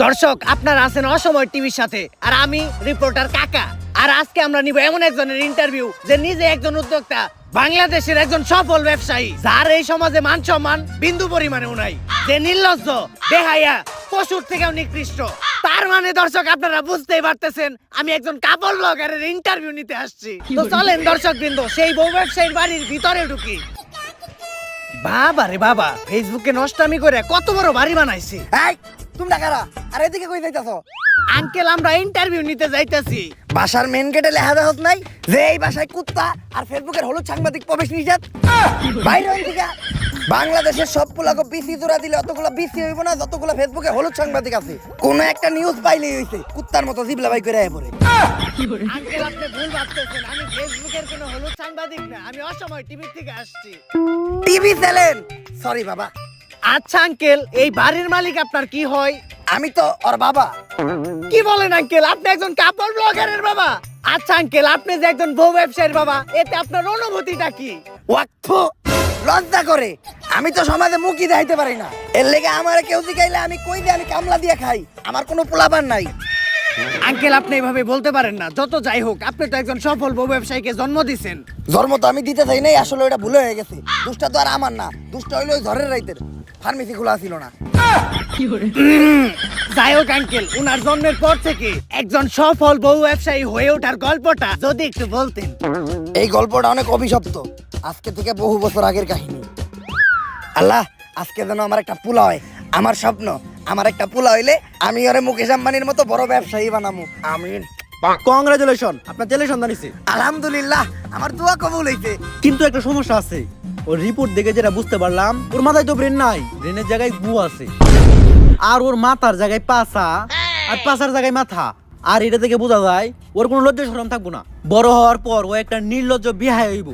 দর্শক আপনারা আছেন অসময় টিভির সাথে। আর আমি রিপোর্টার কাকা। আর আজকে আমরা নিব এমন একজনের ইন্টারভিউ যে নিজে একজন উদ্যোক্তা বাংলাদেশের একজন সফল ব্যবসায়ী যার এই সমাজে মান সম্মান বিন্দু পরিমাণেও নাই। যে নির্লজ্জ বেহাইয়া পশুর থেকেও নিকৃষ্ট। তার মানে দর্শক আপনারা বুঝতেই পারতেছেন আমি একজন কাপড় ব্লগারের ইন্টারভিউ নিতে আসছি। তো চলেন দর্শক বৃন্দ সেই বউ ব্যবসায়ীর বাড়ির ভিতরে ঢুকি। বাবা রে বাবা ফেসবুকে নষ্টামি করে কত বড় বাড়ি বানাইছি। এই তোমরা কারা? আর এদিকে কই যাইতাছো? আঙ্কেল আমরা ইন্টারভিউ নিতে যাইতেছি। বাসার মেন গেটে লেখা নাই? যে এই বাসায় কুত্তা আর ফেসবুকের হলুদ সাংবাদিক প্রবেশ নিষেধ। বাইরে থেকে বাংলাদেশের সব পোলাকে বিসি জোড়া দিলে অতগুলো বিসি হইব না যতগুলো ফেসবুকে হলুদ সাংবাদিক আছে। কোন একটা নিউজ পাইলে হইছে কুত্তার মতো জিবলা বাই করে পড়ে। আঙ্কেল আপনি ভুল ভাবতেছেন। আমি ফেসবুকের কোনো হলুদ সাংবাদিক না আমি অসময় টিভি থেকে আসছি। টিভি চ্যানেল সরি বাবা। আচ্ছা আঙ্কেল এই বাড়ির মালিক আপনার কি হয়? আমি তো ওর বাবা। কি বলেন আঙ্কেল? আপনি একজন কাপড় ব্লগারের বাবা। আচ্ছা আঙ্কেল আপনি যে একজন বউ ব্যবসায়ীর বাবা এতে আপনার অনুভূতিটা কি? ওয়াক্ফ লজ্জা করে। আমি তো সমাজে মুখই দেখাইতে পারি না। এর লেগে আমার কেউ জিগাইলে আমি কই দিয়ে আমি কামলা দিয়ে খাই? আমার কোনো পোলাবার নাই। আঙ্কেল আপনি এভাবে বলতে পারেন না। যত যাই হোক আপনি তো একজন সফল বউ ব্যবসায়ীকে জন্ম দিছেন। জন্ম তো আমি দিতে চাই নাই আসলে ওটা ভুলে হয়ে গেছে। দুষ্টা তো আর আমার না দুষ্টা হইল ওই ঘরের রাইতের। ফার্মেসি খোলা ছিল না। যাই হোক আঙ্কেল উনার জন্মের পর থেকে একজন সফল বউ ব্যবসায়ী হয়ে ওঠার গল্পটা যদি একটু বলতেন। এই গল্পটা অনেক অভিশপ্ত। আজকে থেকে বহু বছর আগের কাহিনী। আল্লাহ আজকে যেন আমার একটা পোলা হয় আমার স্বপ্ন। আমার একটা পোলা হইলে আমি ওরে মুকেশ আম্বানির মতো বড় ব্যবসায়ী বানামু। আমিন। কংগ্রাচুলেশন আপনার ছেলে সন্তান হইছে। আলহামদুলিল্লাহ আমার দোয়া কবুল হইছে। কিন্তু একটা সমস্যা আছে ওর রিপোর্ট দেখে যেটা বুঝতে পারলাম ওর মাথায় তো ব্রেন নাই ব্রেনের জায়গায় গু আছে। আর ওর মাথার জায়গায় পাছা আর পাছার জায়গায় মাথা। আর এটা থেকে বোঝা যায় ওর কোনো লজ্জা শরম থাকব না। বড় হওয়ার পর ও একটা নির্লজ্জ বিহায় হইব।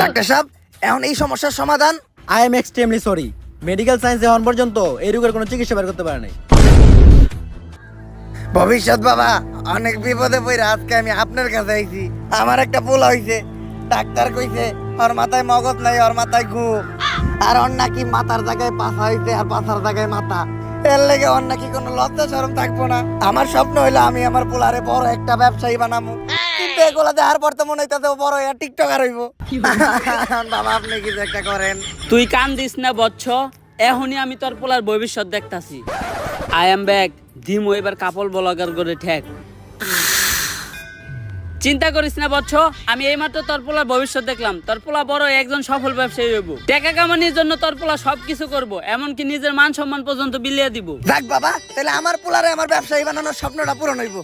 ডাক্তার সাহেব এখন এই সমস্যার সমাধান? I am extremely sorry medical সায়েন্সে হন পর্যন্ত এই রোগের কোনো চিকিৎসা বের করতে পারে নাই। ভবিষ্যৎ বাবা, অনেক বিপদে পড়ে আজকে আমি আপনার কাছে আইছি। আমার একটা ভুল হইছে। ডাক্তার কইছে, ওর মাথায় মগজ নাই, ওর মাথায় ঘু। আর ওর নাকি মাথার জায়গায় পাছা হইছে আর পাছার জায়গায় মাথা। এর লেগে অন্য নাকি কোনো লজ্জা সরম থাকব না। আমার স্বপ্ন হইল আমি আমার পোলারে বড় একটা ব্যবসায়ী বানাবো। কিন্তু এগুলা দেওয়ার পর তো মনে হইতাছে বড় একটা টিকটকার হইব। বাবা, আপনি কিছু একটা করেন। তুই কান দিস না বচ্চ এখনই আমি তোর পোলার ভবিষ্যৎ দেখতাছি। I am back. দিমো এবার কাপল ব্লগার করে ঠেক। চিন্তা করিস না বচ্চ আমি এইমাত্র তোর পোলার ভবিষ্যৎ দেখলাম। তোর পোলা বড় একজন সফল ব্যবসায়ী হইব। টাকা কামানির জন্য তোর পোলা সবকিছু করব এমনকি নিজের মান সম্মান পর্যন্ত বিলিয়ে দিব। যাক বাবা তাহলে আমার পোলারে আমার ব্যবসায়ী বানানোর স্বপ্নটা পূরণ হইব।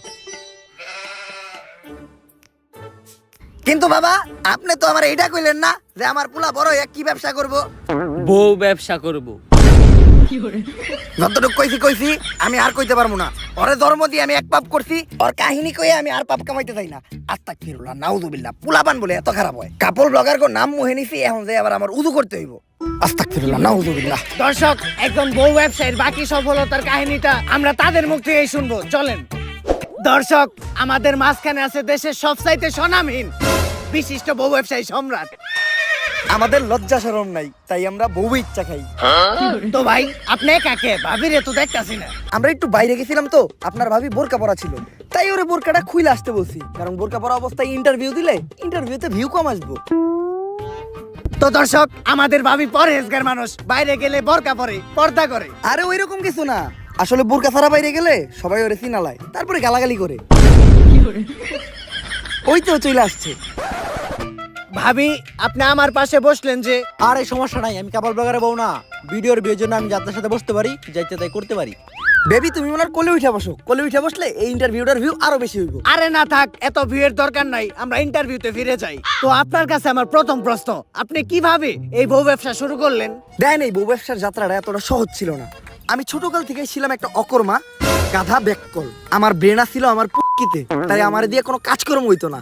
কিন্তু বাবা আপনি তো আমার এইটা কইলেন না যে আমার পোলা বড় হয়ে কি ব্যবসা করব? বউ ব্যবসা করব। যতটুকু কইছি কইছি আমি আর কইতে পারব না। ওরে ধর্ম দিয়ে আমি এক পাপ করছি ওর কাহিনী কইয়ে আমি আর পাপ কামাইতে চাই না। কিরুলা পোলাপান বলে এত খারাপ হয়। কাপড় ব্লগার নাম মুহে নিছি এখন যে আবার আমার উদু করতে হইব। দর্শক একজন বউ ব্যবসায়ীর বাকি সফলতার কাহিনীটা আমরা তাদের মুখ থেকেই শুনব। চলেন। দর্শক আমাদের মাঝখানে আছে দেশের সবচাইতে স্বনামহীন বিশিষ্ট বউ ব্যবসায়ী সম্রাট। আমাদের লজ্জা শরম নাই তাই আমরা বউ ইচ্ছা খাই। তো ভাই আপনি কাকে? ভাবিরে তো দেখতাছি না। আমরা একটু বাইরে গেছিলাম তো আপনার ভাবি বোরকা পরা ছিল। তাই ওরে বোরকাটা খুইলে আসতে বলছি কারণ বোরকা পরা অবস্থায় ইন্টারভিউ দিলে ইন্টারভিউতে ভিউ কম আসব। তো দর্শক আমাদের ভাবি পরেজগার মানুষ বাইরে গেলে বরকা পরে পর্দা করে। আরে ওই রকম কিছু না আসলে বোরকা ছাড়া বাইরে গেলে সবাই ওরে চিনালায় তারপরে গালাগালি করে? ওই তো চলে আসছে। ভাবি আপনি আমার পাশে বসলেন যে আর এই সমস্যা নাই আমি কাপড় ব্লগারে বউ না। ভিডিওর বিয়ের জন্য আমি যাত্রার সাথে বসতে পারি যাইতে তাই করতে পারি। বেবি তুমি ওনার কোলে উঠে বসো। কোলে উঠে বসলে এই ইন্টারভিউটার ভিউ আরও বেশি হইব। আরে না থাক এত ভিড়ের দরকার নাই আমরা ইন্টারভিউতে ফিরে যাই। তো আপনার কাছে আমার প্রথম প্রশ্ন আপনি কীভাবে এই বউ ব্যবসা শুরু করলেন? দেয় নেই বউ ব্যবসার যাত্রাটা এতটা সহজ ছিল না। আমি ছোটকাল থেকে ছিলাম একটা অকর্মা গাধা ব্যাককল আমার ব্রেনা ছিল আমার পুকিতে তাই আমার দিয়ে কোনো কাজকর্ম হইতো না।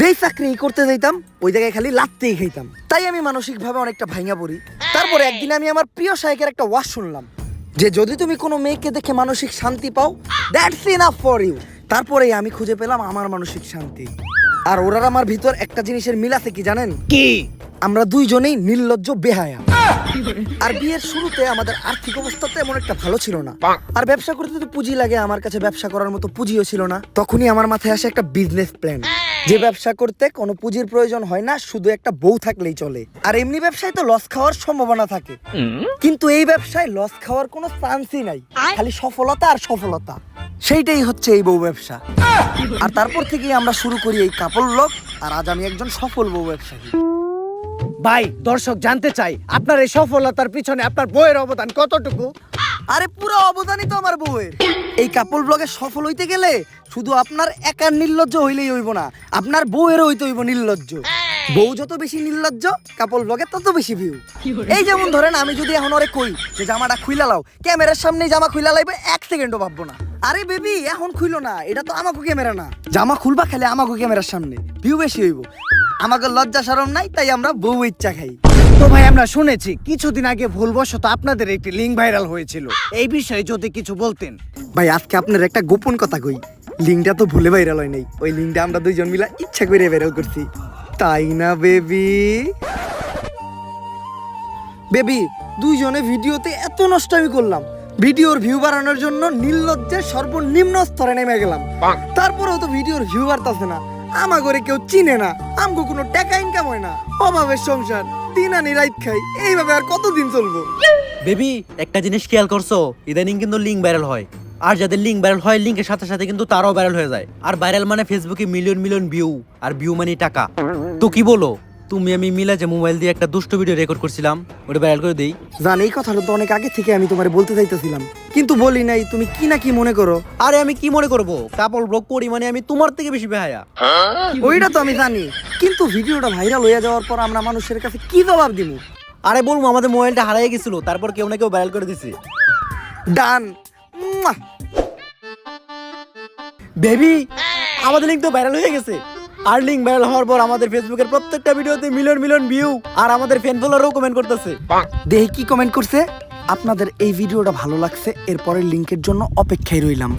যেই চাকরি করতে যাইতাম ওই জায়গায় খালি লাত্তেই খাইতাম। তাই আমি মানসিক ভাবে অনেকটা ভাঙা পড়ি। তারপরে একদিন আমি আমার প্রিয় শায়কের একটা ওয়াজ শুনলাম যে যদি তুমি কোনো মেয়েকে দেখে মানসিক শান্তি পাও দ্যাটস ইনাফ ফর ইউ তারপরে আমি খুঁজে পেলাম আমার মানসিক শান্তি। আর ওরার আমার ভিতর একটা জিনিসের মিল আছে কি জানেন? কি? আমরা দুইজনেই নির্লজ্জ বেহায়া। আর বিয়ের শুরুতে আমাদের আর্থিক অবস্থা তেমন একটা ভালো ছিল না। আর ব্যবসা করতে তো পুঁজি লাগে আমার কাছে ব্যবসা করার মতো পুঁজিও ছিল না। তখনই আমার মাথায় আসে একটা বিজনেস প্ল্যান যে ব্যবসা করতে কোনো পুঁজির প্রয়োজন হয় না শুধু একটা বউ থাকলেই চলে। আর এমনি ব্যবসায় তো লস খাওয়ার সম্ভাবনা থাকে। কিন্তু এই ব্যবসায় লস খাওয়ার কোনো চান্সই নাই। খালি সফলতা আর সফলতা। সেইটাই হচ্ছে এই বউ ব্যবসা। আর তারপর থেকেই আমরা শুরু করি এই কাপড় লোক আর আজ আমি একজন সফল বউ ব্যবসায়ী। ভাই দর্শক জানতে চাই আপনার এই সফলতার পিছনে আপনার বইয়ের অবদান কতটুকু? আরে পুরো অবদানই তো আমার বউয়ের। এই কাপড় ব্লগে সফল হইতে গেলে শুধু আপনার একার নির্লজ্জ হইলেই হইব না আপনার বউয়েরও হইতে হইব নির্লজ্জ। বউ যত বেশি নির্লজ্জ কাপড় ব্লগে তত বেশি ভিউ এই যেমন ধরেন আমি যদি এখন ওরে কই যে জামাটা খুইলা লাও ক্যামেরার সামনে জামা খুইলা লাইবে এক সেকেন্ডও ভাববো না। আরে বেবি এখন খুইলো না এটা তো আমাকে ক্যামেরা না। জামা খুলবা খেলে আমাকে ক্যামেরার সামনে ভিউ বেশি হইব। আমাকে লজ্জা সরম নাই তাই আমরা বউ ইচ্ছা খাই। তো ভাই আমরা শুনেছি কিছুদিন আগে ভুলবশত আপনাদের একটি লিঙ্ক ভাইরাল হয়েছিল। এই বিষয়ে যদি কিছু বলতেন। ভাই আজকে আপনার একটা গোপন কথা কই। লিঙ্কটা তো ভুলে ভাইরাল হয় নাই। ওই লিঙ্কটা আমরা দুইজন মিলা ইচ্ছা করে ভাইরাল করছি। তাই না বেবি? বেবি দুইজনে ভিডিওতে এত নষ্ট আমি করলাম। ভিডিওর ভিউ বাড়ানোর জন্য নির্লজ্জের সর্বনিম্ন স্তরে নেমে গেলাম। তারপরেও তো ভিডিওর ভিউ বাড়তাছে না। আমা করে কেউ চিনে না। আমগো কোনো টাকা ইনকাম হয় না। অভাবের সংসার দিন আনি রাইত খাই এইভাবে আর কতদিন চলবো? বেবি একটা জিনিস খেয়াল করছ। ইদানিং কিন্তু লিঙ্ক ভাইরাল হয়। আর যাদের লিঙ্ক ভাইরাল হয় লিঙ্কের সাথে সাথে কিন্তু তারাও ভাইরাল হয়ে যায়। আর ভাইরাল মানে ফেসবুকে মিলিয়ন মিলিয়ন ভিউ আর ভিউ মানে টাকা। তো কি বলো? তুমি আমি মিলা যে মোবাইল দিয়ে একটা দুষ্ট ভিডিও রেকর্ড করছিলাম ওটা ভাইরাল করে দেই। জান এই কথাটা তো অনেক আগে থেকে আমি তোমার বলতে চাইতেছিলাম। কিন্তু বলি নাই তুমি কি না কি মনে করো? আরে আমি কি মনে করব? কাপড় ব্লগ করি মানে আমি তোমার থেকে বেশি বেহায়া। ওইটা তো আমি জানি। কিন্তু ভিডিওটা ভাইরাল হয়ে যাওয়ার পর আমরা মানুষের কাছে কি জবাব দিব আরে বলব আমাদের মোবাইলটা হারিয়ে গেছিল তারপর কেউ না কেউ ভাইরাল করে দিছে। ডান। বেবি আমাদের লিঙ্ক তো ভাইরাল হয়ে গেছে। আর লিঙ্ক ভাইরাল হওয়ার পর আমাদের ফেসবুকের প্রত্যেকটা ভিডিওতে মিলিয়ন মিলিয়ন ভিউ আর আমাদের ফ্যান ফলোয়ারও কমেন্ট করতেছে। দেখি কি কমেন্ট করছে? আপনাদের এই ভিডিওটা ভালো লাগছে এরপরের লিংকের জন্য অপেক্ষায় রইলাম।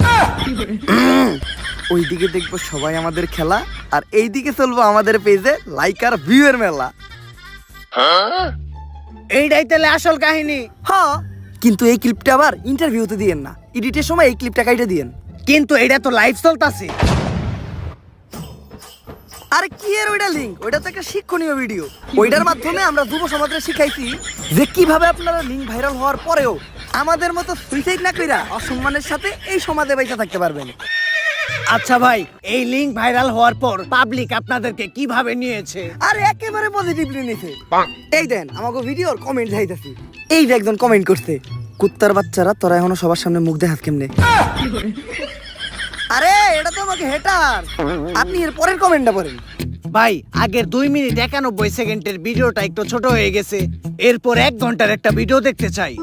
উম, ওইদিকে দেখব সবাই আমাদের খেলা আর এইদিকে চলবো আমাদের পেজে লাইক আর ভিউয়ের মেলা। এইটাই তাহলে আসল কাহিনী। হ্যাঁ। কিন্তু এই ক্লিপটা আবার ইন্টারভিউতে দিয়েন না। এডিটের সময় এই ক্লিপটা কাইটে দিয়েন। কিন্তু এটা তো লাইভ চলতেছে। আর কি এর ওইটা লিঙ্ক ওইটা তো একটা শিক্ষণীয় ভিডিও ওইটার মাধ্যমে আমরা যুব সমাজকে শিখাইছি যে কীভাবে আপনারা লিঙ্ক ভাইরাল হওয়ার পরেও আমাদের মতো সুইসাইড না কইরা অসম্মানের সাথে এই সমাজে বাইসা থাকতে পারবেন। আচ্ছা ভাই এই লিঙ্ক ভাইরাল হওয়ার পর পাবলিক আপনাদেরকে কীভাবে নিয়েছে? আর একেবারে পজিটিভলি নিছে এই দেন আমাকে ভিডিওর কমেন্ট যাইতাছি। এই যে একজন কমেন্ট করছে কুত্তার বাচ্চারা তোরা এখনও সবার সামনে মুখ দেখাস কেমনে? আরে এটা তো আমাকে হেটার আপনি এর পরের কমেন্টটা পড়েন। ভাই আগের দুই মিনিট একানব্বই সেকেন্ডের ভিডিওটা একটু ছোট হয়ে গেছে। এরপর এক ঘণ্টার একটা ভিডিও দেখতে চাই।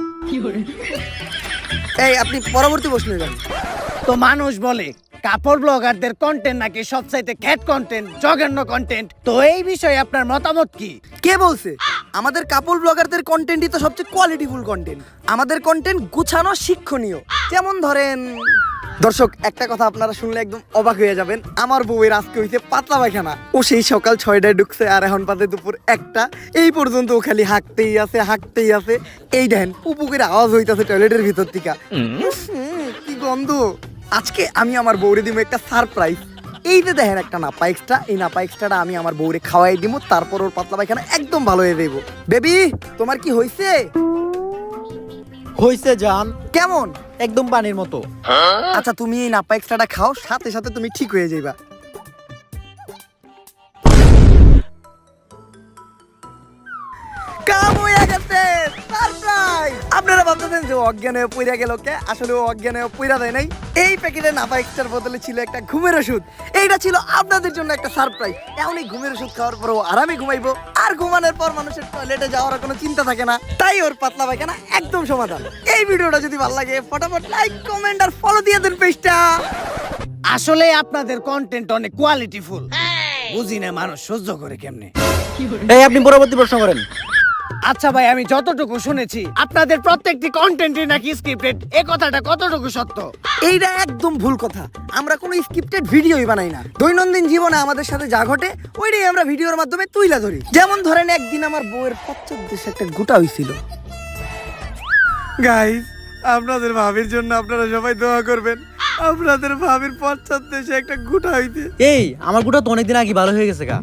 এই আপনি পরবর্তী প্রশ্নে যান। তো মানুষ বলে কাপড় ব্লগারদের কন্টেন্ট নাকি সবচাইতে খ্যাট কন্টেন্ট জঘন্য কন্টেন্ট তো এই বিষয়ে আপনার মতামত কি? কে বলছে? আমাদের কাপড় ব্লগারদের কন্টেন্টই তো সবচেয়ে কোয়ালিটিফুল কন্টেন্ট আমাদের কন্টেন্ট গুছানো শিক্ষণীয়। যেমন ধরেন দর্শক একটা কথা আপনারা শুনলে একদম অবাক হয়ে যাবেন। আমার বউয়ের আজকে হইছে পাতলা পায়খানা। ও সেই সকাল ছয়টায় ঢুকছে আর এখন পাতে দুপুর একটা। এই পর্যন্ত ও খালি হাঁকতেই আছে হাঁকতেই আছে। এই দেখেন পুপুকের আওয়াজ হইতাছে টয়লেটের ভিতর থেকে। কি গন্ধ। আজকে আমি আমার বৌরে দিব একটা সারপ্রাইজ এই যে দেখেন একটা নাপা এক্সট্রা এই নাপা এক্সট্রাটা আমি আমার বৌরে খাওয়াই দিব তারপর ওর পাতলা পায়খানা একদম ভালো হয়ে দেবো বেবি তোমার কি হয়েছে হয়েছে জান। কেমন? একদম পানির মতো। আচ্ছা তুমি এই নাপা এক্সট্রাটা খাও সাথে সাথে তুমি ঠিক হয়ে যাইবা। সারপ্রাইজ আপনারা ভাবতেছেন যে অজ্ঞান হয়ে পইরা গেল কে? আসলে ও অজ্ঞান হয়ে পইরা দেয় নাই। এই প্যাকেটে এক্সট্রার বদলে ছিল একটা ঘুমের ওষুধ। এইটা ছিল আপনাদের জন্য একটা সারপ্রাইজ এখন এই ঘুমের ওষুধ খাওয়ার পর ও আরামে ঘুমাইবো। আর ঘুমানোর পর মানুষের টয়লেটে যাওয়ার কোনো চিন্তা থাকে না। তাই ওর পাতলা পায়খানা একদম সমাধান। এই ভিডিওটা যদি ভালো লাগে ফটাফট লাইক কমেন্ট আর ফলো দিয়ে দেন পেজটা আসলে আপনাদের কন্টেন্ট অনেক কোয়ালিটিফুল বুঝি না মানুষ সহ্য করে কেমনে? এই আপনি পরবর্তী প্রশ্ন করেন। আচ্ছা ভাই আমি যতটুকু শুনেছি আপনাদের প্রত্যেকটি কন্টেন্টই নাকি স্ক্রিপ্টেড এ কথাটা কতটুকু সত্য? এইটা একদম ভুল কথা। আমরা কোনো স্ক্রিপ্টেড ভিডিওই বানাই না। দৈনন্দিন জীবনে আমাদের সাথে যা ঘটে ওইটাই আমরা ভিডিওর মাধ্যমে তুইলা ধরি। যেমন ধরেন একদিন আমার বউয়ের পশ্চাৎ দেশে একটা গোটা হয়েছিল গাইস আপনাদের ভাবির জন্য আপনারা সবাই দোয়া করবেন। আপনাদের ভাবির পশ্চাৎ দেশে একটা গুটা হইতে। এই আমার গুটা তো অনেকদিন আগে ভালো হয়ে গেছে গা।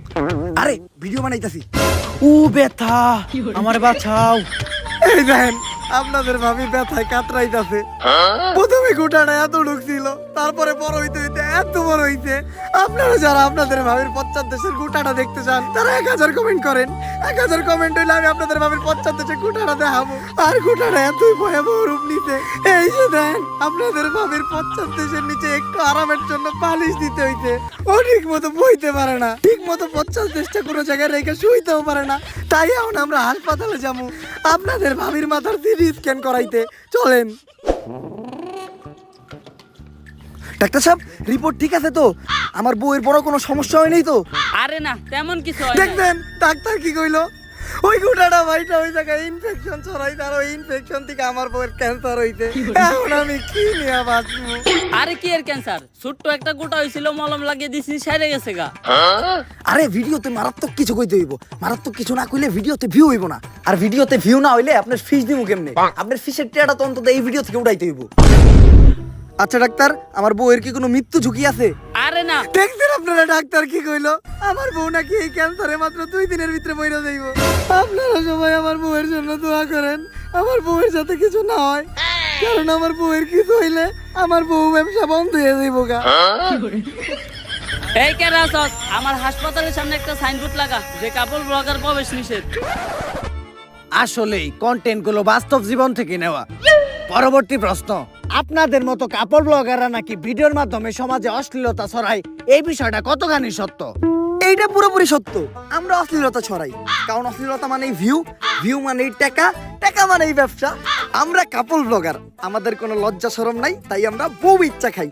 আরে ভিডিও বানাইতাছি। ও ব্যথা। আমার বাঁচাও। এই দেখেন, আপনাদের ভাবি ব্যথায় প্রথমে গোটাটা এত ঢুকছিল তারপরে বড় হইতে হইতে এত বড় হইছে। আপনারা যারা আপনাদের ভাবির পশ্চাৎ দেশের গোটাটা দেখতে চান, তারা এক হাজার কমেন্ট করেন। এক হাজার কমেন্ট হইলে আমি আপনাদের ভাবির পশ্চাৎ গোটাটা দেখাবো। আর গোটাটা এতই ভয়াবহ রূপ নিতে এই যে দেন আপনাদের ভাবির পশ্চাৎ দেশের নিচে একটু আরামের জন্য পালিশ দিতে হইতে ও ঠিক মতো বইতে পারে না। ঠিক মতো পঞ্চাশ দেশটা কোনো জায়গায় রেখে শুইতেও পারে না। তাই এখন আমরা হাসপাতালে যাব। আপনাদের ভাবির মাথার সিটি স্ক্যান করাইতে। চলেন। ডাক্তার সাহেব রিপোর্ট ঠিক আছে তো? আমার বউয়ের বড় কোনো সমস্যা হয়নি তো? আরে না তেমন কিছু হয়। দেখবেন ডাক্তার কি কইলো? ওই গুটাটা ভাইটা ওই জায়গায় ইনফেকশন ছড়াই তার ওই ইনফেকশন থেকে আমার বউয়ের ক্যান্সার হইতে এখন আমি কি নিয়ে বাঁচবো? আরে কি এর ক্যান্সার ছোট্ট একটা গোটা হয়েছিল মলম লাগিয়ে দিছি সেরে গেছে গা। আরে ভিডিওতে মারাত্মক কিছু কইতে হইব। মারাত্মক কিছু না কইলে ভিডিওতে ভিউ হইব না। আর ভিডিওতে ভিউ না হইলে আপনার ফিস দিমু কেমনে? আপনার ফিসের টিয়াটা তো অন্তত এই ভিডিও থেকে উঠাইতে হইব। আচ্ছা ডাক্তার আমার বউয়ের কি কোনো মৃত্যু ঝুঁকি আছে? আরে না। দেখছেন আপনারা ডাক্তার কি কইলো? আমার বউ নাকি এই ক্যান্সারে মাত্র দুই দিনের ভিতরে মইরা যাইব। আপনারা সবাই আমার বউয়ের জন্য দোয়া করেন। আমার বউয়ের সাথে কিছু না হয়। কারণ আমার বউয়ের কিছু হইলে আমার বউ ব্যবসা বন্ধ হয়ে যাইব গা। এই আছস? আমার হাসপাতালের সামনে একটা সাইনবোর্ড লাগা যে কাপড় ব্লগার প্রবেশ নিষেধ। আসলেই কন্টেন্টগুলো বাস্তব জীবন থেকে নেওয়া। পরবর্তী প্রশ্ন। আপনাদের মতো কাপড় ব্লগাররা নাকি ভিডিওর মাধ্যমে সমাজে অশ্লীলতা ছড়ায়? এই বিষয়টা কতখানি সত্য? এইটা পুরোপুরি সত্য। আমরা অশ্লীলতা ছড়াই। কারণ অশ্লীলতা মানেই ভিউ ভিউ মানেই টাকা টাকা মানেই ব্যবসা। আমরা কাপড় ব্লগার আমাদের কোনো লজ্জা সরম নাই, তাই আমরা বউ ইচ্ছা খাই।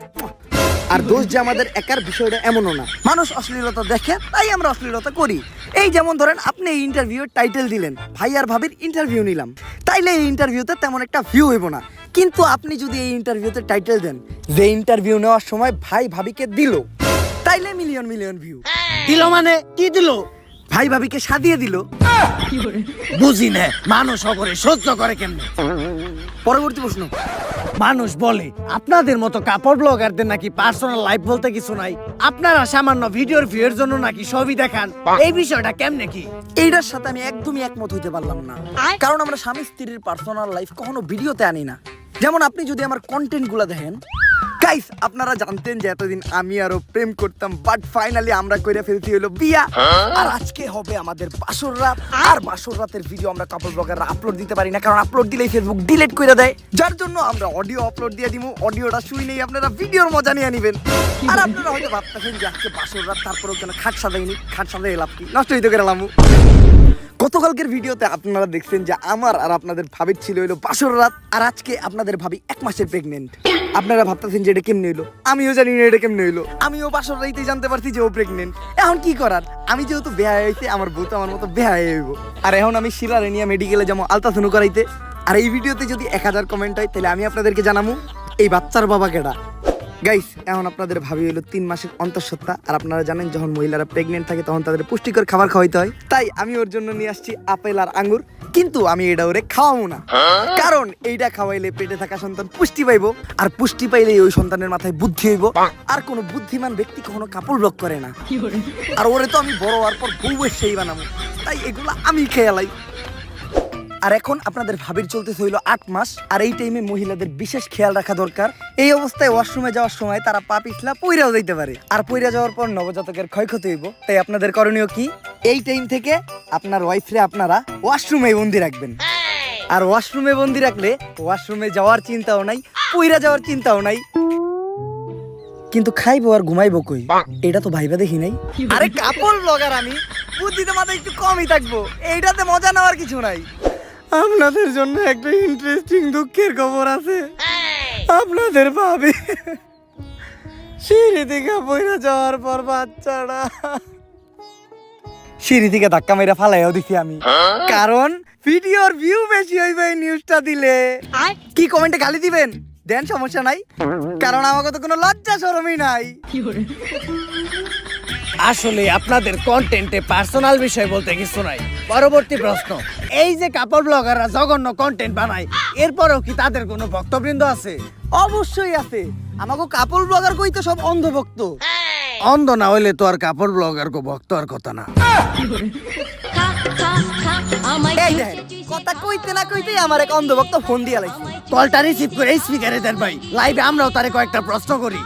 আর দোষ যে আমাদের একার বিষয়টা এমনও না। মানুষ অশ্লীলতা দেখে, তাই আমরা অশ্লীলতা করি। এই যেমন ধরেন, আপনি এই ইন্টারভিউর টাইটেল দিলেন, ভাই আর ভাবির ইন্টারভিউ নিলাম। তাইলে এই ইন্টারভিউতে তেমন একটা ভিউ হইব না। কিন্তু আপনি যদি এই ইন্টারভিউতে টাইটেল দেন, যে ইন্টারভিউ নেওয়ার সময় ভাই ভাবিকে দিল, তাইলে মিলিয়ন মিলিয়ন ভিউ দিল মানে কি দিল? ভাই ভাবিকে সাদিয়ে দিল। বুঝি না মানুষ করে সহ্য করে কেমনে? পরবর্তী প্রশ্ন মানুষ বলে আপনাদের মতো কাপড় ব্লগারদের নাকি পার্সোনাল লাইফ বলতে কিছু নাই? আপনারা সামান্য ভিডিওর ভিউয়ের জন্য নাকি ছবি দেখান? এই বিষয়টা কেমনে কি? এইটার সাথে আমি একদমই একমত হইতে পারলাম না। কারণ আমরা স্বামী স্ত্রীর পার্সোনাল লাইফ কখনো ভিডিওতে আনি না। যেমন আপনি যদি আমার কন্টেন্টগুলা দেখেন গাইস আপনারা জানতেন যে এতদিন আমি আরও প্রেম করতাম বাট ফাইনালি আমরা কইরা ফেলতে হলো বিয়া। আর আজকে হবে আমাদের বাসর রাত। আর বাসর রাতের ভিডিও আমরা কাপড় ব্লগাররা আপলোড দিতে পারি না কারণ আপলোড দিলেই ফেসবুক ডিলিট করে দেয়। যার জন্য আমরা অডিও আপলোড দিয়ে দিমু। অডিওটা শুই নেই আপনারা ভিডিওর মজা নিয়ে নিবেন। আর আপনারা হয়তো ভাবতেছেন যে আজকে বাসর রাত তারপরেও কেন খাট সাজাইনি? খাট সাজাই লাভ কি? নষ্ট হইতে করে লামু? গতকালকের ভিডিওতে আপনারা দেখছেন যে আমার আর আপনাদের ভাবির ছিল হইল বাসর রাত, আর আজকে আপনাদের ভাবি এক মাসের প্রেগনেন্ট আপনারা ভাবতেছেন যে এটা কেমনে হইল আমিও জানি না এটা কেমনে হইল আমিও বাসর রাইতে জানতে পারছি যে ও প্রেগনেন্ট এখন কি করার? আমি যেহেতু বেহা হয়েছে, আমার বউ তো আমার মতো বেহা হইব আর এখন আমি শিলারে নিয়ে মেডিকেলে যাব আলতাথুনু করাইতে। আর এই ভিডিওতে যদি এক হাজার কমেন্ট হয়, তাহলে আমি আপনাদেরকে জানাব এই বাচ্চার বাবা কেডা? গাইস এখন আপনাদের ভাবি হলো তিন মাসের অন্তঃসত্ত্বা আর আপনারা জানেন যখন মহিলারা প্রেগনেন্ট থাকে তখন তাদের পুষ্টিকর খাবার খাওয়াইতে হয়। তাই আমি ওর জন্য নিয়ে আসছি আপেল আর আঙ্গুর কিন্তু আমি এটা ওরে খাওয়াবো না। কারণ এইটা খাওয়াইলে পেটে থাকা সন্তান পুষ্টি পাইবো আর পুষ্টি পাইলে ওই সন্তানের মাথায় বুদ্ধি হইব। আর কোনো বুদ্ধিমান ব্যক্তি কখনো কাপড় ব্লক করে না। আর ওরে তো আমি বড় হওয়ার পর বউ সেই বানাবো। তাই এগুলো আমি খেয়ালাই আর এখন আপনাদের ভাবির চলতে হইল আট মাস, আর এই টাইমে মহিলাদের বিশেষ খেয়াল রাখা দরকার। এই অবস্থায় ওয়াশরুমে যাওয়ার সময় তারা পা পিছলা পইরাও যাইতে পারে। আর পইরা যাওয়ার পর নবজাতকের ক্ষয়ক্ষতি হইব। তাই আপনাদের করণীয় কি? এই টাইম থেকে আপনার ওয়াইফরে আপনারা ওয়াশরুমে বন্দি রাখবেন। আর ওয়াশরুমে বন্দি রাখলে ওয়াশরুমে যাওয়ার চিন্তাও নাই, পইরা যাওয়ার চিন্তাও নাই। কিন্তু খাইবো আর ঘুমাইবো কই? এটা তো ভাইবা দেখি নাই। আরে কাপড় ব্লগার আমি, বুদ্ধিতে মাথায় একটু কমই থাকব। এইটাতে মজা নেওয়ার কিছু নাই। আপনাদের জন্য একটা ইন্টারেস্টিং দুঃখের খবর আছে। আপনাদের ভাবি সিঁড়ি থেকে বইরা যাওয়ার পর বাচ্চাটা সিঁড়ি থেকে ধাক্কা মেরে ফালাইও দেখি আমি। কারণ ভিডিওর ভিউ বেশি হইবে এই নিউজটা দিলে। কি কমেন্টে গালি দিবেন? দেন, সমস্যা নাই। কারণ আমাকে তো কোনো লজ্জা শরমই নাই। আসলে আপনাদের কন্টেন্টে পার্সোনাল বিষয় বলতে কিছু নাই। পরবর্তী প্রশ্ন। এই যে কাপড় ব্লগাররা জঘন্য কন্টেন্ট বানায় এরপরেও কি তাদের কোনো ভক্তবৃন্দ আছে? অবশ্যই আছে। আমাকে কাপড় ব্লগার কই তো সব অন্ধভক্ত? অন্ধ না হইলে তো আর কাপড় ব্লগার কো ভক্ত আর কথা না। কথা কইতে না কইতেই আমার এক অন্ধভক্ত ফোন দিয়া লাগছে কলটা রিসিভ করে স্পিকারে দেন ভাই। লাইভে আমরাও তারে কয়েকটা প্রশ্ন করি।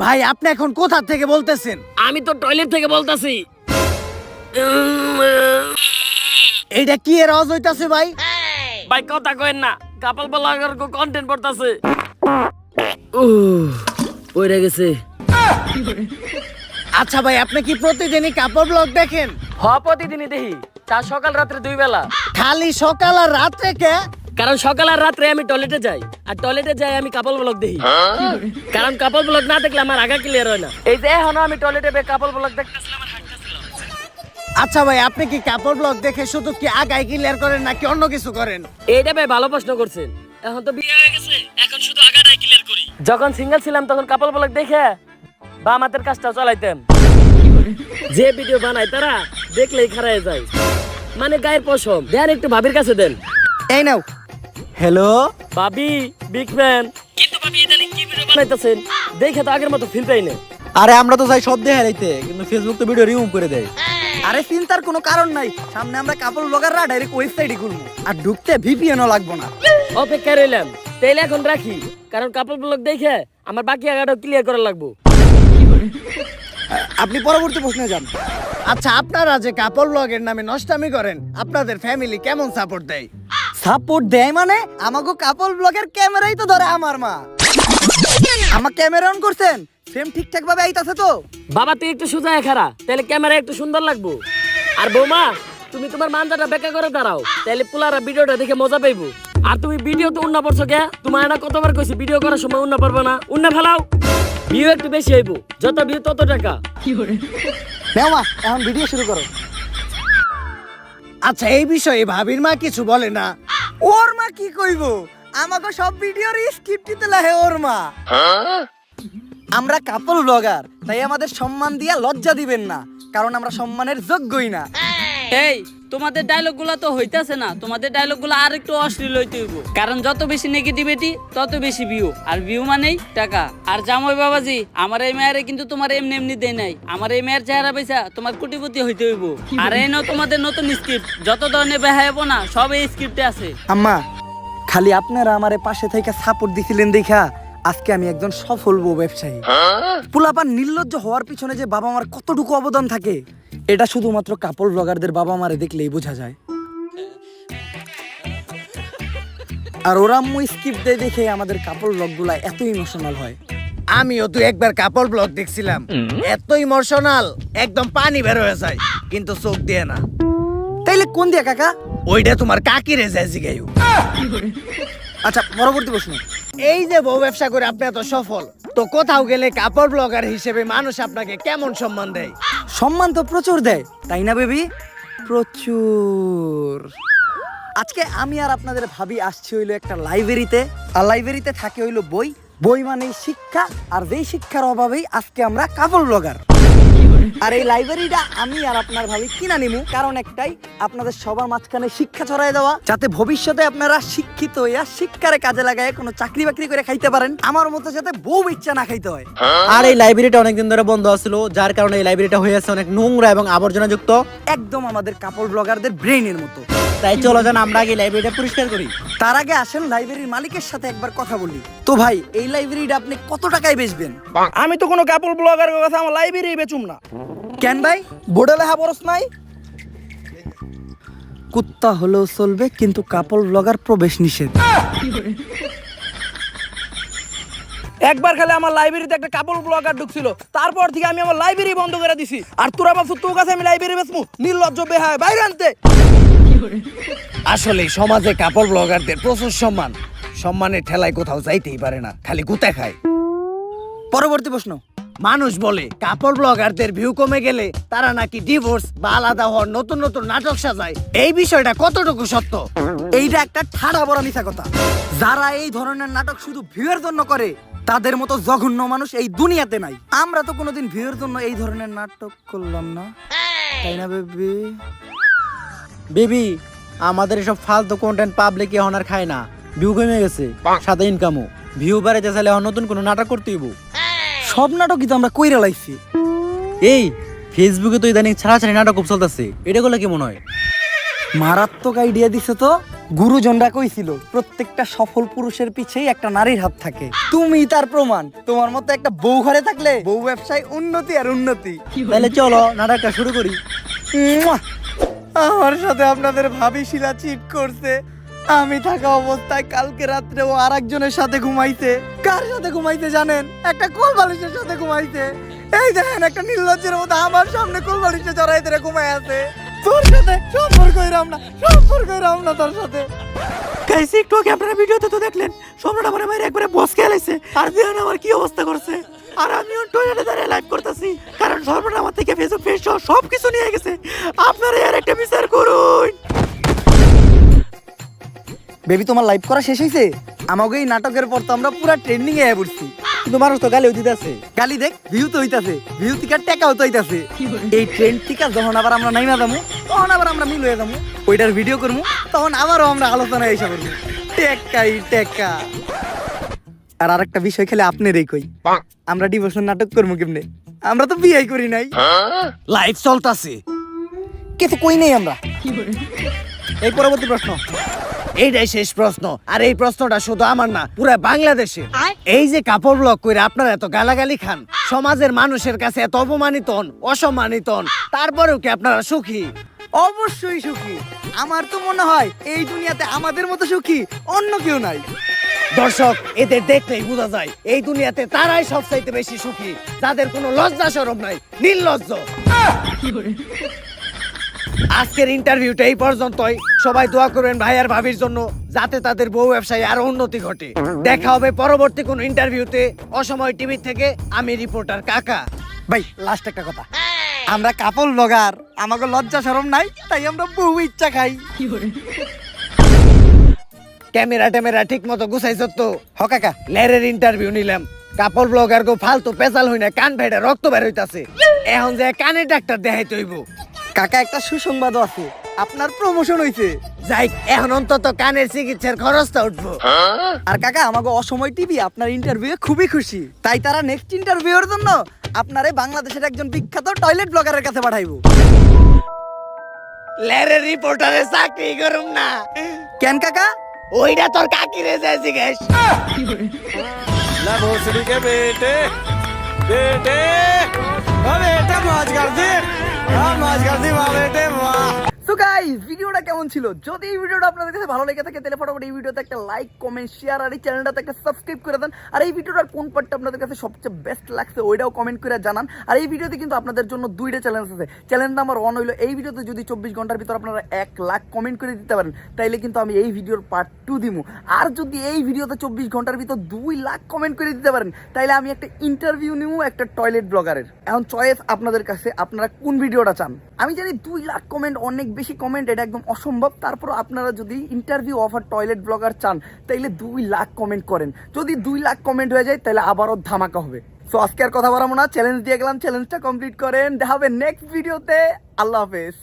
ভাই আপনি এখন কোথা থেকে বলতেছেন? আমি তো টয়লেট থেকে বলতাছি। এইটা কি এর আওয়াজ হইতাছে ভাই? ভাই কথা কইেন না। কাপাল ব্লগার কো কন্টেন্ট করতাছে ওইরা গেছে। আচ্ছা ভাই আপনি কি প্রতিদিনই কাপড় ব্লগ দেখেন? হ প্রতিদিনই দেখি। তা সকাল রাত্রে দুই বেলা। খালি সকাল আর রাত্রে কে? কারণ সকাল আর রাত্রে আমি টয়লেটে যাই। আর টয়লেটে যাই আমি কাপল ব্লগ দেখি। কারণ কাপল ব্লগ না দেখলে আমার আগা ক্লিয়ার হয় না। এই যে এখনও আমি টয়লেটে কাপল ব্লগ দেখতেছিলাম আচ্ছা ভাই আপনি কি কাপড় ব্লগ দেখে শুধু কি আগায় ক্লিয়ার করেন নাকি অন্য কিছু করেন? এইটা ভাই ভালো প্রশ্ন করছেন। এখন তো বিয়ে হয়ে গেছে এখন শুধু আগাটাই ক্লিয়ার করি। যখন সিঙ্গেল ছিলাম তখন কাপল ব্লগ দেখে বাম হাতের কাজটা চালাইতাম। যে ভিডিও বানায় তারা দেখলেই খারায় যায়। মানে গায়ের পশম। দেন একটু ভাবির কাছে দেন। এই নাও। হ্যালো ভাবি বিগ ম্যান কিন্তু ভাবি ইদানিং কি ভিডিও বানাইতেছেন? দেখে তো আগের মতো ফিল পাই না। আরে আমরা তো চাই সব দেখে রাইতে কিন্তু ফেসবুক তো ভিডিও রিমুভ করে দেয়। আরে চিন্তার কোনো কারণ নাই। সামনে আমরা কাপড় ব্লগাররা ডাইরেক্ট ওয়েবসাইটে খুলবো। আর ঢুকতে ভিপিএনও লাগবো না। অপেক্ষা রইলাম। তাইলে এখন রাখি। কারণ কাপল ব্লগ দেখে আমার বাকি আগাটা ক্লিয়ার করা লাগবো। আপনি পরবর্তী প্রশ্নে যান। আচ্ছা আপনারা যে কাপড় ব্লগের নামে নষ্টামি করেন আপনাদের ফ্যামিলি কেমন সাপোর্ট দেয়? সাপোর্ট দেয় মানে? আমাকে কাপড় ব্লগের ক্যামেরাই তো ধরে আমার মা। আমার ক্যামেরা অন করছেন? ফ্রেম ঠিকঠাক ভাবে আইতাছে তো। বাবা তুই একটু সোজা খারা তাহলে ক্যামেরা একটু সুন্দর লাগবো। আর বৌমা তুমি তোমার মানজাটা বেকা করে দাঁড়াও। তাহলে পুলারা ভিডিওটা দেখে মজা পাইবো। আর তুমি ভিডিও তো উন্না পড়ছো কে? তোমার না কতবার কইছি ভিডিও করার সময় উন্না পারবে না। উন্না ফেলাও। ভিউ একটু বেশি হইব। যত ভিউ তত টাকা। নেও মা এখন ভিডিও শুরু করো। আচ্ছা এই বিষয়ে ভাবির মা কিছু বলে না। ওর মা কি কইব? আমাকে সব ভিডিওর স্ক্রিপ্ট দিতে লাগে ওর মা। আমরা কাপল ব্লগার তাই আমাদের সম্মান দিয়া লজ্জা দিবেন না কারণ আমরা সম্মানের যোগ্যই না। এই তোমাদের ডায়লগগুলা তো হইতাছে না তোমাদের ডায়লগগুলা আর একটু অশ্লীল হইতে হইব। কারণ যত বেশি নেগেটিভিটি তত বেশি ভিউ আর ভিউ মানেই টাকা। আর জামাই বাবাজি আমার এই মেয়েরে কিন্তু তোমার এমনি এমনি দেয় নাই। আমার এই মেয়ের চেহারা পয়সা তোমার কোটিপতি হইতে হইব। আর এই নাও তোমাদের নতুন স্ক্রিপ্ট যত ধরনের বেহায়াবো না সব এই স্ক্রিপ্টে আছে। আম্মা খালি আপনারা আমারে পাশে থেকে সাপোর্ট দিছিলেন দেখা। আজকে আমি একজন সফল বউ ব্যবসায়ী। পোলাপান নির্লজ্জ হওয়ার পিছনে যে বাবা মার কতটুকু অবদান থাকে এটা শুধুমাত্র কাপড় ব্লগারদের বাবা মারে দেখলেই বোঝা যায়। আর ওরা আম্মু স্কিপ দেয় দেখে আমাদের কাপড় ব্লগগুলা এত ইমোশনাল হয়। আমিও তো একবার কাপড় ব্লগ দেখছিলাম। এত ইমোশনাল একদম পানি বের হয়ে যায় কিন্তু চোখ দিয়ে না। তাইলে কোন দিয়া কাকা? ওইটা তোমার কাকিরে যায় জিগাইও আচ্ছা পরবর্তী প্রশ্ন। এই যে বউ ব্যবসা করে আপনি এত সফল তো কোথাও গেলে কাপড় ব্লগার হিসেবে মানুষ আপনাকে কেমন সম্মান দেয়? সম্মান তো প্রচুর দেয় তাই না বেবি? প্রচুর। আজকে আমি আর আপনাদের ভাবি আসছি হইল একটা লাইব্রেরিতে আর লাইব্রেরিতে থাকে হইল বই। বই মানে শিক্ষা আর যেই শিক্ষার অভাবেই আজকে আমরা কাপড় ব্লগার। আর এই লাইব্রেরিটা আমি আর আপনার ভাবি কিনা নিমু। কারণ একটাই আপনাদের সবার মাঝখানে শিক্ষা ছড়াই দেওয়া যাতে ভবিষ্যতে আপনারা শিক্ষিত হইয়া শিক্ষারে কাজে লাগায় কোনো চাকরি বাকরি করে খাইতে পারেন। আমার মতো যাতে বউ ইচ্ছা না খাইতে হয়। আর এই লাইব্রেরিটা অনেকদিন ধরে বন্ধ আছিল যার কারণে এই লাইব্রেরিটা হয়ে আছে অনেক নোংরা এবং আবর্জনা যুক্ত একদম আমাদের কাপড় ব্লগারদের ব্রেইনের মতো। তাই চলো যান আমরা আগে লাইব্রেরিটা পরিষ্কার করি। তার আগে আসেন লাইব্রেরির মালিকের সাথে একবার কথা বলি। তো ভাই এই লাইব্রেরিটা আপনি কত টাকায় বেচবেন? আমি তো কোনো কাপড় ব্লগার কথা আমার লাইব্রেরি বেচুম না। কেন ভাই? বোর্ডে লেখা বরস নাই? কুত্তা হলেও চলবে, কিন্তু কাপড় ব্লগার প্রবেশ নিষেধ। একবার খালি আমার লাইব্রেরিতে একটা কাপড় ব্লগার ঢুকছিল, তারপর থেকে আমি আমার লাইব্রেরি বন্ধ করে দিছি। আর তোরা ভাবছ তোর কাছে আমি লাইব্রেরি বেচমু? নির্লজ্জ বেহায়, বাইরে আনতে। আসলে সমাজে কাপড় ব্লগারদের প্রচুর সম্মান। সম্মানের ঠেলায় কোথাও যাইতেই পারে না, খালি গুতে খায়। পরবর্তী প্রশ্ন। মানুষ বলে, কাপড় ব্লগারদের ভিউ কমে গেলে তারা নাকি ডিভোর্স বা আলাদা হওয়ার নতুন নতুন নাটক সাজায়। এই বিষয়টা কতটুকু সত্য? এইটা একটা ঠাড়া বড় মিশা কথা। যারা এই ধরনের নাটক শুধু ভিউয়ের জন্য করে, তাদের মতো জঘন্য মানুষ এই দুনিয়াতে নাই। আমরা তো কোনোদিন ভিউয়ের জন্য এই ধরনের নাটক করলাম না। তাই না, বেবি? বেবি, আমাদের এসব ফালতু কন্টেন্ট পাবলিক এখন আর খায় না। ভিউ কমে গেছে, সাথে ইনকামও ভিউ বাড়াইতে চাইলে নতুন কোনো নাটক করতে হইব। সব নাটকই তো আমরা কইরা লাইছি। এই ফেসবুকে তো ইদানিং ছাড়াছাড়ি নাটক খুব চলতেছে। এটা গুলো কেমন হয়? মারাত্মক আইডিয়া দিছে তো। গুরুজনরা কইছিল প্রত্যেকটা সফল পুরুষের পিছেই একটা নারীর হাত থাকে। তুমি তার প্রমাণ। তোমার মতো একটা বউ ঘরে থাকলে বউ ব্যবসায় উন্নতি আর উন্নতি। তাহলে চলো নাটকটা শুরু করি! আমার সাথে আপনাদের ভাবি শিলা চিট করছে। আমি থাকা অবস্থায় কালকে রাত্রে ও আরেকজনের সাথে ঘুমাইছে। কার সাথে ঘুমাইছে জানেন? একটা কোল বালিশের সাথে ঘুমাইছে। এই দেখেন, একটা নির্লজ্জের মতো আমার সামনে কোল বালিশে জড়াই ধরে ঘুমাই আছে। তোর সাথে সম্পর্ক হইরাম না, সম্পর্ক হইরাম না তোর সাথে। গাইস একটু আপনারা ভিডিওতে তো দেখলেন, সম্রাট আমার মায়ের একবারে বস খেলাইছে আর বিহান আমার কি অবস্থা করছে? আর আমিও টয়লেটে দাঁড়িয়ে লাইভ করতেছি, কারণ সম্রাট আমার থেকে ফেসবুক ফেস সব কিছু নিয়ে গেছে। আপনারা এর একটা বিচার করুন। বেবি তোমার লাইভ করা শেষ হয়েছে আমাকে এই নাটকের পর তো আমরা পুরা ট্রেন্ডিং এ পড়ছি। কিন্তু মানুষ তো গালিও দিতেছে। গালি দেখ ভিউ তো হইতাছে। ভিউ থেকে টেকাও তো হইতাছে। এই ট্রেন্ড থেকে যখন আবার আমরা নাইমা যাব তখন আবার আমরা মিল হয়ে যাব ওইটার ভিডিও করব তখন আবারও আমরা আলোচনায় এসে করব টেকাই টেকা। আর আরেকটা বিষয় খেলে আপনারই কই? আমরা ডিভোর্সের নাটক করব কেমনে? আমরা তো বিয়ে করি নাই। লাইভ চলতাছে। কিছু কই নাই আমরা? এই পরবর্তী প্রশ্ন। এইটাই শেষ প্রশ্ন। আর এই প্রশ্নটা শুধু আমার না পুরো বাংলাদেশে এই যে কাপড় ব্লক করে আপনারা এত গালাগালি খান সমাজের মানুষের কাছে এত অপমানিত হন অসম্মানিত হন তারপরেও কি আপনারা সুখী? অবশ্যই সুখী। আমার তো মনে হয় এই দুনিয়াতে আমাদের মতো সুখী অন্য কেউ নাই। দর্শক এদের দেখলেই বোঝা যায় এই দুনিয়াতে তারাই সবচাইতে বেশি সুখী যাদের কোনো লজ্জা সরব নাই নির্লজ্জ। আজকের ইন্টারভিউটা এই পর্যন্তই। সবাই দোয়া করবেন ভাই আর ভাবির জন্য যাতে তাদের বউ ব্যবসায় আরও উন্নতি ঘটে। দেখা হবে পরবর্তী কোন ইন্টারভিউতে অসময় টিভি থেকে আমি রিপোর্টার কাকা। ভাই লাস্ট একটা কথা। আমরা কাপল ব্লগার আমাকে লজ্জা শরম নাই তাই আমরা বহু ইচ্ছা খাই। ক্যামেরা ট্যামেরা ঠিক মতো গুছাইছ তো? হ কাকা। লেরের ইন্টারভিউ নিলাম। কাপড় ব্লগার গো ফালতু পেশাল হই না কান ভেড়ে রক্ত বের হইতাছে। এখন যে কানে ডাক্তার দেখাইতে হইব। কাকা একটা সুসংবাদও আছে। আপনার প্রমোশন হইছে। যাই এখন অন্তত কানের চিকিৎসার খরচটা উঠবো। আর কাকা আমাকে অসময় টিভি আপনার ইন্টারভিউ খুবই খুশি। তাই তারা নেক্সট ইন্টারভিউর জন্য আপনারে বাংলাদেশের একজন বিখ্যাত টয়লেট ব্লগারের কাছে পাঠাইবো। লেরের রিপোর্টারে চাকরি করুম না। কেন কাকা? ওইটা তোর কাকি রে যাইছি গেছ সো গাইস ভিডিওটা কেমন ছিল? যদি এই ভিডিওটা আপনাদের কাছে ভালো লেগে থাকে, তাহলে ফটাফট এই ভিডিওতে একটা লাইক কমেন্ট শেয়ার আর এই চ্যানেলটাতে একটা সাবস্ক্রাইব করে দেন। আর এই ভিডিওটার কোন পার্টটা আপনাদের কাছে সবচেয়ে বেস্ট লাগছে, ওইটাও কমেন্ট করে জানান। আর এই ভিডিওতে কিন্তু আপনাদের জন্য দুইটা চ্যালেঞ্জ আছে। চ্যালেঞ্জ নাম্বার ওয়ান হইল, এই ভিডিওতে যদি চব্বিশ ঘণ্টার ভিতর আপনারা এক লাখ কমেন্ট করে দিতে পারেন, তাইলে কিন্তু আমি এই ভিডিওর পার্ট টু দিমু। আর যদি এই ভিডিওতে চব্বিশ ঘণ্টার ভিতর দুই লাখ কমেন্ট করে দিতে পারেন, তাইলে আমি একটা ইন্টারভিউ নিবো একটা টয়লেট ব্লগারের এখন চয়েস আপনাদের কাছে, আপনারা কোন ভিডিওটা চান? আমি জানি দুই লাখ কমেন্ট অনেক বেশি কমেন্ট এটা একদম অসম্ভব। তারপর আপনারা যদি ইন্টারভিউ অফার টয়লেট ব্লগার চান, তাইলে দুই লাখ কমেন্ট করেন। যদি দুই লাখ কমেন্ট হয়ে যায় তাহলে আবারও ধামাকা হবে। সো আজকে আর কথা বলাবো না। চ্যালেঞ্জ দিয়ে গেলাম চ্যালেঞ্জটা কমপ্লিট করেন। দেখা হবে নেক্সট ভিডিওতে আল্লাহ হাফেজ।